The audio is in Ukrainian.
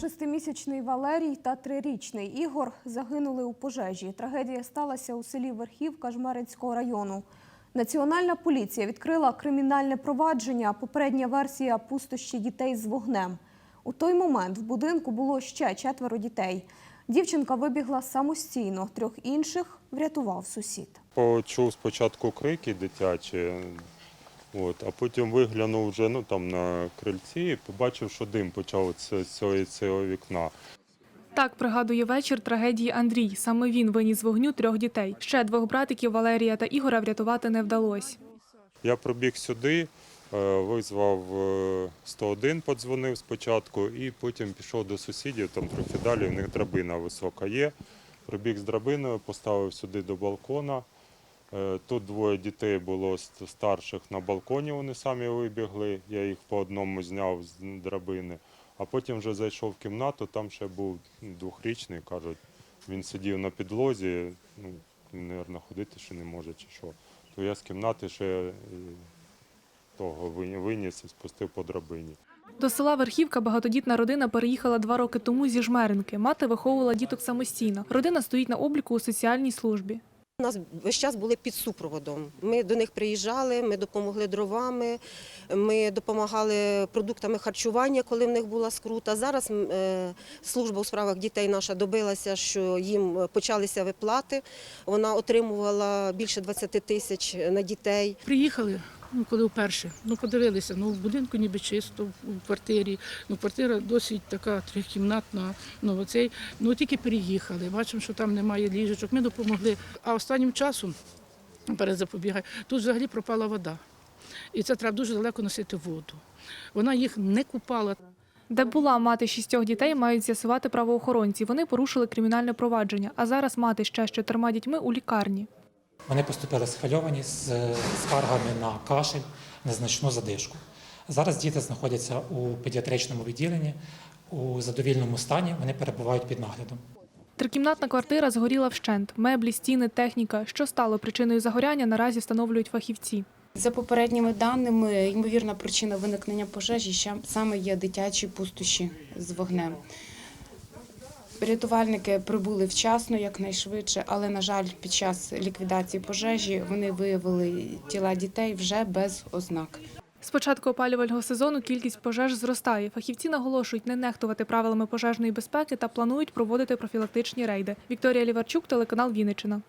Шестимісячний Валерій та трирічний Ігор загинули у пожежі. Трагедія сталася у селі Верхівка Жмеринського району. Національна поліція відкрила кримінальне провадження. Попередня версія пустощі дітей з вогнем. У той момент в будинку було ще четверо дітей. Дівчинка вибігла самостійно, трьох інших врятував сусід. Почув спочатку крики дитячі, от, а потім виглянув вже ну, там на крильці і побачив, що дим почав з цього, цього вікна. Так пригадує вечір трагедії Андрій. Саме він виніс з вогню трьох дітей. Ще двох братиків Валерія та Ігоря врятувати не вдалося. Я прибіг сюди, е, визвав е, 101, подзвонив спочатку, і потім пішов до сусідів, там трохи далі, в них драбина висока є. Прибіг з драбиною, поставив сюди до балкона. Е, Тут двоє дітей було старших на балконі, вони самі вибігли, я їх по одному зняв з драбини. А потім вже зайшов в кімнату, там ще був двохрічний, кажуть, він сидів на підлозі, ну, мабуть, ходити ще не може чи що. То я з кімнати ще е, того виніс і спустив по драбині. До села Верхівка багатодітна родина переїхала два роки тому зі Жмеринки. Мати виховувала діток самостійно. Родина стоїть на обліку у соціальній службі. У нас весь час були під супроводом. Ми до них приїжджали, ми допомогли дровами, ми допомагали продуктами харчування, коли в них була скрута. Зараз е, служба у справах дітей наша добилася, що їм почалися виплати. Вона отримувала більше 20 тисяч на дітей. Приїхали, ну коли вперше, ну подивилися, ну в будинку ніби чисто, в квартирі. Ну квартира досить така трьохкімнатна. Ну оцей, ну тільки переїхали. Бачимо, що там немає ліжечок. Ми допомогли. А останнім часом перед запобігає, тут взагалі пропала вода. І це треба дуже далеко носити воду. Вона їх не купала. Де була мати шістьох дітей, мають з'ясувати правоохоронці. Вони порушили кримінальне провадження. А зараз мати ще з чотирма дітьми у лікарні. Вони поступили схвильовані з скаргами на кашель, незначну задишку. Зараз діти знаходяться у педіатричному відділенні у задовільному стані. Вони перебувають під наглядом. Трикімнатна квартира згоріла вщент. Меблі, стіни, техніка. Що стало причиною загоряння, наразі встановлюють фахівці. За попередніми даними, ймовірна причина виникнення пожежі ще саме є дитячі пустощі з вогнем. Рятувальники прибули вчасно, якнайшвидше, але, на жаль, під час ліквідації пожежі вони виявили тіла дітей вже без ознак. З початку опалювального сезону кількість пожеж зростає. Фахівці наголошують не нехтувати правилами пожежної безпеки та планують проводити профілактичні рейди. Вікторія Ліварчук, телеканал Вінниччина.